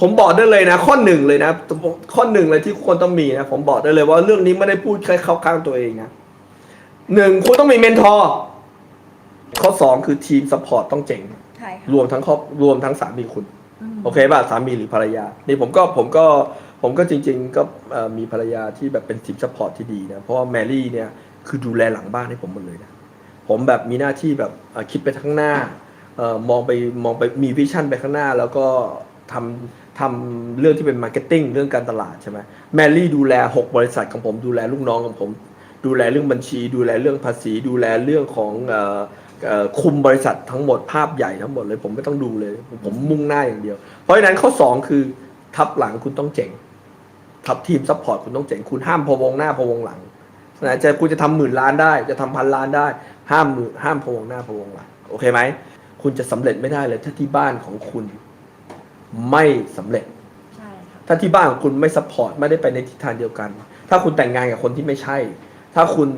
ผมบอกได้เลยนะ ข้อหนึ่งเลยนะ ข้อหนึ่งเลยที่คนต้องมีนะ ผมบอกได้เลยว่าเรื่องนี้ไม่ได้พูดแค่เข้าข้างตัวเองนะหนึ่งคุณต้องมีเมนทอร์ข้อสองคือทีมสปอร์ตต้องเจ๋ง ใช่ค่ะรวมทั้งครอบรวมทั้งสามีคุณ มโอเคป่ะสามีหรือภรรยา นี่ผมก็ผมก็ผมก็จริง ๆ ก็เอ่อมีภรรยาที่แบบเป็นทีมซัพพอร์ตที่ดีนะ เพราะว่าแมรี่เนี่ยคือดูแลหลังบ้านให้ผมหมดเลยนะ ผมแบบมีหน้าที่แบบเอ่อคิดไปข้างหน้าเอ่อมองไปมองไปมีวิชั่นไปข้างหน้า แล้วก็ทำ ทำเรื่องที่เป็นมาร์เก็ตติ้งเรื่องการตลาดใช่ไหมแมรี่ดูแล 6 บริษัทของผม ดูแลลูกน้องของผม ดูแลเรื่องบัญชี ดูแลเรื่องภาษี ดูแลเรื่องของคุมบริษัททั้งหมดภาพใหญ่ทั้งหมดเลย ผมไม่ต้องดูเลย ผมมุ่งหน้าอย่างเดียว เพราะฉะนั้นข้อ 2 คือทับหลังคุณต้องเจ๋งทับทีมซัพพอร์ตคุณต้องเจ๋งคุณห้ามพวงหน้าพวงหลังนะจะคุณจะทำหมื่นล้านได้ จะทำพันล้านได้ ห้ามมือห้ามพวงหน้าพวงหลังโอเคไหมคุณจะสำเร็จไม่ได้เลยถ้าที่บ้านของคุณ ไม่สำเร็จใช่ค่ะถ้าที่บ้านของคุณไม่ซัพพอร์ตไม่ได้ไปในทิศทางเดียวกัน ถ้าคุณแต่งงานกับคนที่ไม่ใช่ ถ้าคุณ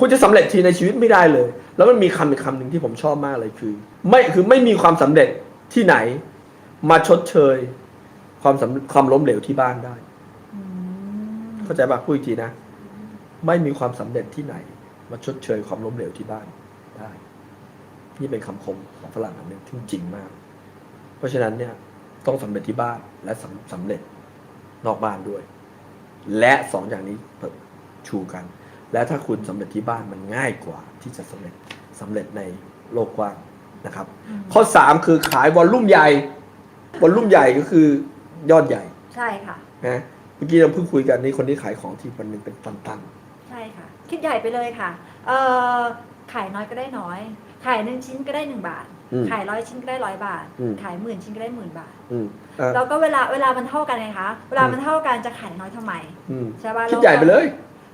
คุณจะสำเร็จทีในชีวิตไม่ได้เลย แล้วมันมีคำอีกคำหนึ่งที่ผมชอบมากเลยคือ ไม่คือไม่มีความสำเร็จที่ไหน มาชดเชย ความสำความล้มเหลวที่บ้านได้อืมเข้าใจป่ะพูดอีกทีนะ ไม่มีความสำเร็จที่ไหน มาชดเชยความล้มเหลวที่บ้านได้ นี่เป็นคำคมของฝรั่งอันหนึ่งที่จริงมาก เพราะฉะนั้นเนี่ย ต้องสำเร็จที่บ้านและสำสำเร็จนอกบ้านด้วย และสองอย่างนี้ชูกัน และถ้าคุณสำเร็จที่บ้านมันง่ายกว่าที่จะสำเร็จสำเร็จในโลกกว้างนะครับอืมข้อสามคือขายวอลลุ่มใหญ่วอลลุ่มใหญ่ก็คือยอดใหญ่ ใช่ค่ะนะเมื่อกี้เราเพิ่งคุยกันนี่คนที่ขายของที่วันหนึ่งเป็นตันใช่ค่ะ คิดใหญ่ไปเลยค่ะ เอ่อขายน้อยก็ได้น้อย ขายหนึ่งชิ้นก็ได้หนึ่งบาท อืมขายร้อยชิ้นก็ได้ร้อยบาท อืม ขายหมื่นชิ้นก็ได้หมื่นบาทๆอืมอะแล้วก็เวลาเวลามันเท่ากันไงคะเวลาอืมมันเท่ากันจะขายน้อยทำไมอืมใช่ป่ะคิดใหญ่ไปเลย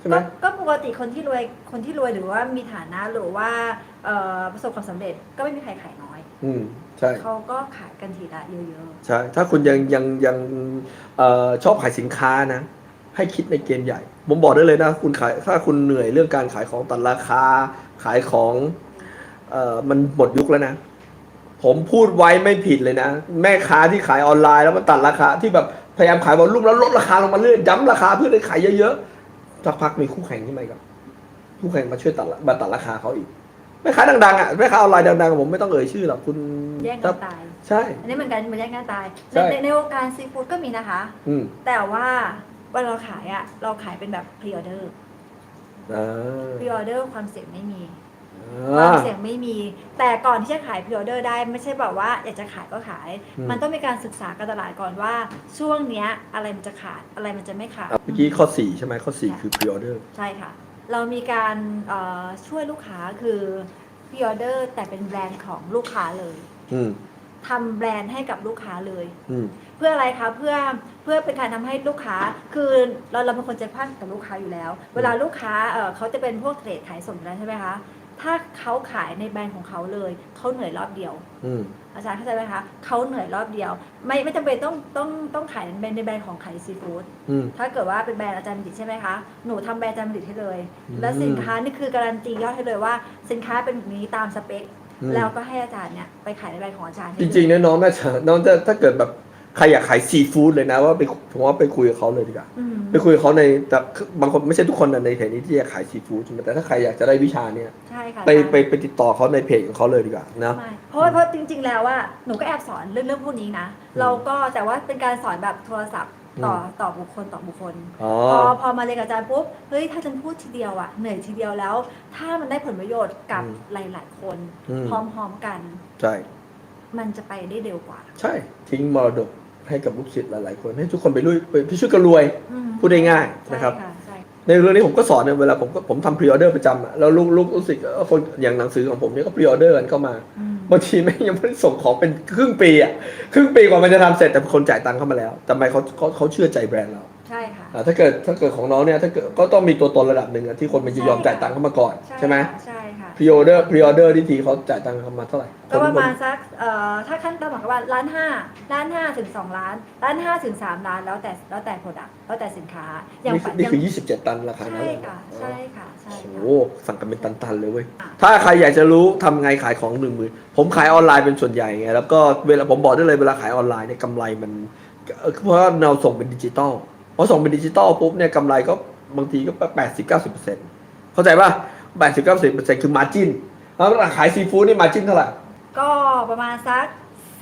ใช่ไหม ก็ก็ปกติคนที่รวยคนที่รวยหรือว่ามีฐานะหรือว่าเอ่อประสบความสำเร็จก็ไม่มีใครขายน้อย อืมใช่ เขาก็ขายกันทีละเยอะใช่ ถ้าคุณยังยังยังเอ่อชอบขายสินค้านะ ให้คิดในเกมใหญ่ ผมบอกได้เลยนะ คุณขายถ้าคุณเหนื่อยเรื่องการขายของตัดราคา ขายของ เอ่อมันหมดยุคแล้วนะ ผมพูดไว้ไม่ผิดเลยนะ แม่ค้าที่ขายออนไลน์แล้วมันตัดราคา ที่แบบพยายามขายบอลลุ่มแล้วลดราคาลงมาเรื่อยย้ำราคาเพื่อได้ขายเยอะๆสักพักมีคู่แข่งที่ไหมาครับ คู่แข่งมาช่วยตัดละมาตัดราคาเขาอีกแม่ค้าดังๆอะแม่ค้าออนไลน์ดังๆผมไม่ต้องเอ่ยชื่อหรอกคุณๆแย่งคกัรับนตาย ใช่ อันนี้เหมือนกันมันแย่งกันตายใช่ในในในวงการซีฟู้ดก็มีนะคะ อืมแต่ว่าเวลาเราขายอะเราขายเป็นแบบพรีออเดอร์อ่าพรีออเดอร์ความเสี่ยงไม่มี คอ่าวามเสี่ยงไม่มี แต่ก่อนที่จะขายพรีออเดอร์ได้ไม่ใช่แบบว่าอยากจะขายก็ขายอืมมันต้องมีการศึกษาการตลาดก่อนว่าช่วงเนี้ยอะไรมันจะขาดอะไรมันจะไม่ขาดเมื่อกี้ข้อ 4 ใช่ไหมข้อ 4 คือ pre order ใช่ค่ะ เรามีการเอ่อช่วยลูกค้าคือพรีออเดอร์แต่เป็นแบรนด์ของลูกค้าเลยอืมทำแบรนด์ให้กับลูกค้าเลยอืมเพื่ออะไรคะเพื่อเพื่อเป็นการทำให้ลูกค้าคือเราเราเป็นคนใจกว้างกับลูกค้าอยู่แล้ว เวลาลูกค้าเออเขาจะเป็นพวกเทรดขายส่งอยู่แล้วใช่ไหมคะ ถ้าเขาขายในแบรนด์ของเขาเลยเขาเหนื่อยรอบเดียว อืม อาจารย์เข้าใจไหมคะเขาเหนื่อยรอบเดียว ไม่ไม่จำเป็นต้องต้องต้องขายในแบรนด์ในแบรนด์ของขายซีฟู้ดอืม ถ้าเกิดว่าเป็นแบรนด์อาจารย์บัณฑิตใช่ไหมคะหนูทำแบรนด์อาจารย์บัณฑิตให้เลย อืม และสินค้านี่คือการันตียอดให้เลยว่า สินค้าเป็นแบบนี้ตามสเปค อืมแล้วก็ให้อาจารย์เนี่ยไปขายในแบรนด์ของอาจารย์ให้จเลยริงๆนะน้องน่าจะน้องจะถ้าเกิดแบบ ใครอยากขายซีฟู้ดเลยนะว่าไปผมว่าไปคุยกับเขาเลยดีกว่าอืมไปคุยกับเขาในแต่บางคนไม่ใช่ทุกคนนะในเพจนี้ที่จะขายซีฟู้ดใช่ไหมแต่ถ้าใครอยากจะได้วิชาเนี่ยใช่ค่ะไปอาจารย์ไปไปติดต่อเขาในเพจของเขาเลยดีกว่านะไม่เพราะว่าเพราะจริง ๆ แล้วว่าหนูก็แอบสอนเรื่องเรื่องพวกนี้นะเราก็แต่ว่าเป็นการสอนแบบโทรศัพท์ต่อต่อบุคคลต่อบุคคลอ๋อพอพอมาเรียนกับอาจารย์ปุ๊บเฮ้ยถ้าฉันพูดทีเดียวอะเหนื่อยทีเดียวแล้ว ถ้ามันได้ผลประโยชน์กับอืมหลาย ๆ คนอืมพร้อมๆกัน ใช่ มันจะไปได้เร็วกว่า ใช่ ทิ้งมรดก ให้กับลูกศิษย์หลายๆคนให้ทุกคนไปลุยไปไปช่วยกันรวย อืมพูดได้ง่ายนะครับใช่ใช่ในเรื่องนี้ผมก็สอนเนี่ยเวลาผมก็ผมทำพรีออเดอร์ประจำอะแล้วลูกลูกรู้สึกเออคนอย่างหนังสือของผมเนี่ยก็พรีออเดอร์กันเข้ามาอืมบางทีแม่งยังไม่ได้ส่งของเป็นครึ่งปีอะครึ่งปีกว่ามันจะทำเสร็จแต่คนจ่ายตังค์เข้ามาแล้วแต่ทำไมเขาเขาเขาเชื่อใจแบรนด์เราใช่ค่ะ อ่าถ้าเกิดถ้าเกิดของน้องเนี่ยถ้าเกิดก็ต้องมีตัวตนระดับหนึ่งอะที่คนมันจะยอมจ่ายตังค์เข้ามาก่อนใช่ไหมค่ะใช่ค่ะพ รีออเดอร์พรีออเดอร์ที่ทีเขาจ่ายตังค์เข้ามาเท่าไหร่ก็ประมาณสักเอ่อถ้าขั้นต่ำของว่าล้านห้าล้านห้าถึงสองล้านล้านห้าถึงสามล้านแล้วแต่แล้วแต่ผลแล้วแต่สินค้าอย่างนี่คือนี่คือ 27 ตันราคานั้นใช่เลยค่ะใช่ค่ะใช่โอ้ค่ะโหสั่งกันเป็นตันๆเลยเว้ยอะ ถ้าใครอยากจะรู้ทำไงขายของหนึ่งหมื่นผมขายออนไลน์เป็นส่วนใหญ่ไงแล้วก็เวลาผมบอกได้เลยเวลาขายออนไลน์เนี่ยกำไรมันเอ่อเพราะว่าเราส่งเป็นดิจิตอลพอส่งเป็นดิจิตอลปุ๊บเนี่ยกำไรก็บางทีก็แปดสิบเก้าสิบเปอร์เซ็นต์เข้าใจป่ะ แปดสิบเก้าสิบเปอร์เซ็นต์คือมาจินแล้วขายซีฟู้ดนี่มาจินเท่าไหร่ก็ประมาณสัก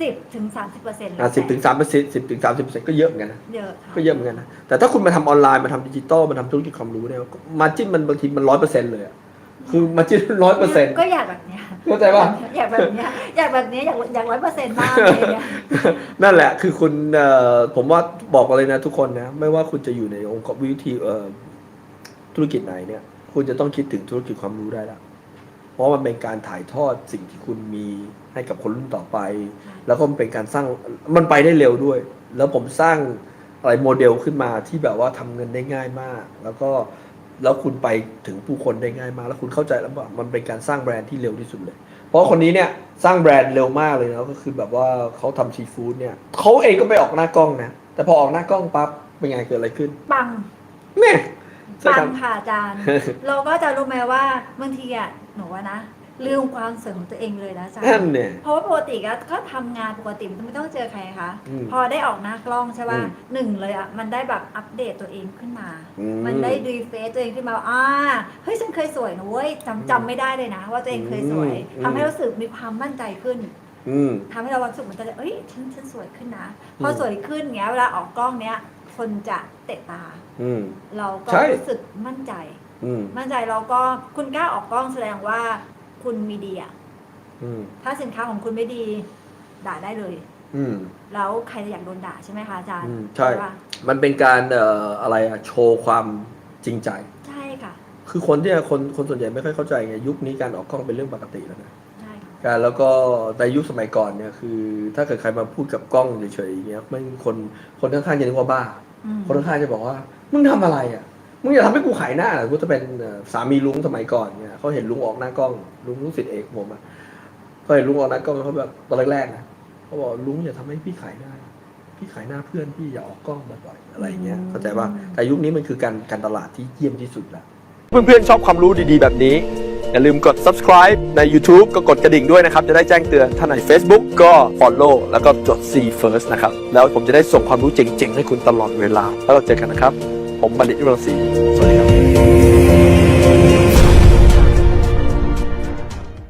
สิบถึงสามสิบเปอร์เซ็นต์อะสิบถึงสามเปอร์เซ็นต์สิบถึงสามสิบเปอร์เซ็นต์ก็เยอะเหมือนกันนะเยอะค่ะก็เยอะเหมือนกันนะแต่ถ้าคุณมาทำออนไลน์มาทำดิจิตอลมาทำธุรกิจความรู้เนี่ยมาจิ้นมันบางทีมันร้อยเปอร์เซ็นต์เลยอะคือมาจิ้นร้อยเปอร์เซ็นต์ก็อยากแบบเนี้ยเข้าใจป่ะอยากแบบเนี้ยอยากแบบเนี้ยอยากอยากร้อยเปอร์เซ็นต์บ้างอะไรเงี้ยนั่นแหละคือคุณเอ่อผมว่าบอกเลยนะทุกคนนะ ไม่ว่าคุณจะอยู่ในองค์กรวิธีเอ่อธุรกิจไหนเนี่ย คุณจะต้องคิดถึงธุรกิจความรู้ได้ละเพราะมันเป็นการถ่ายทอดสิ่งที่คุณมีให้กับคนรุ่นต่อไป แล้วก็มันเป็นการสร้างมันไปได้เร็วด้วย แล้วผมสร้างอะไรโมเดลขึ้นมาที่แบบว่าทำเงินได้ง่ายมาก แล้วก็แล้วคุณไปถึงผู้คนได้ง่ายมาก แล้วคุณเข้าใจแล้วว่ามันเป็นการสร้างแบรนด์ที่เร็วที่สุดเลย เพราะคนนี้เนี่ยสร้างแบรนด์เร็วมากเลยนะก็คือแบบว่าเขาทำซีฟู้ดเนี่ยเขาเองก็ไม่ออกหน้ากล้องนะแต่พอออกหน้ากล้องปั๊บเป็นไงเกิดอะไรขึ้นปังแม่ใช่ปัครังบค่ะอาจารย์ เราก็จะรู้ไหมว่าบางทีอะหนูว่านะลืมความสวยของตัวเองเลยนะอาจารย์นั่นเนี่ยเพราะว่าปกติก็ก็ทำงานปกติมันไม่ต้องเจอใครคะอืมพอได้ออกหน้ากล้องใช่ป่ะอืมหนึ่งเลยอะมันได้แบบอัปเดตตัวเองขึ้นมาอืมมันได้รีเฟซตัวเองขึ้นมาว่าอ่าเฮ้ยฉันเคยสวยนะเว้ยจำจำไม่ได้เลยนะ ว่าตัวเองเคยสวยอืมทำให้รู้สึกมีความมั่นใจขึ้น อืม ทำให้เรารู้สึกเหมือนกันเลยเอ้ยฉันฉันสวยขึ้นนะ พออืมสวยขึ้นเงี้ยเวลาออกกล้องเนี้ย คนจะเตะตา อืม เราก็ใช่ รู้สึกมั่นใจ อืมมั่นใจเราก็คุณกล้าออกกล้องแสดงว่าคุณมีดีอะอืมถ้าสินค้าของคุณไม่ดี ด่าได้เลย อืม แล้วใครจะอยากโดนด่าใช่ไหมคะอาจารย์อืมใช่ ปะมันเป็นการเอ่ออะไรอะโชว์ความจริงใจ ใช่ค่ะ คือคนที่คนคนส่วนใหญ่ไม่ค่อยเข้าใจไงยุคนี้การออกกล้องเป็นเรื่องปกติแล้วนะใช่ค่ะ การแล้วก็ในยุคสมัยก่อนเนี่ยคือ ถ้าเกิดใครมาพูดกับกล้องเฉยๆอย่างเงี้ยไม่คนคนข้างๆจะนึกว่าบ้าอืมคนข้างๆจะบอกว่ามึงทำอะไรอะมึงอย่าทำให้กูขายหน้าเหรอกูจะเป็นเอ่อสามีลุงสมัยก่อนเนี่ยเขาเห็นลุงออกหน้ากล้อง ลุงลุงสิทธิ์เอกผมอะเขาเห็นลุงออกหน้ากล้องเขาแบบตอนแรกๆนะเขาบอกลุงอย่าทำให้พี่ขายหน้าพี่ขายหน้าเพื่อนพี่อย่าออกกล้องบ่อยๆอะไรอย่างเงี้ยเข้าใจป่ะแต่ยุคนี้มันคือการการตลาดที่เยี่ยมที่สุดแล้วเพื่อนๆชอบความรู้ดีๆแบบนี้ อย่าลืมกด subscribe ใน YouTube ก็กดกระดิ่งด้วยนะครับ จะได้แจ้งเตือนถ้าใน Facebook ก็ follow แล้วก็จด see first นะครับ แล้วผมจะได้ส่งความรู้เจ๋งๆ ให้คุณตลอดเวลา แล้วเราเจอกันนะครับ ผมบัณฑิตยุรังศรีสวัสดีครับ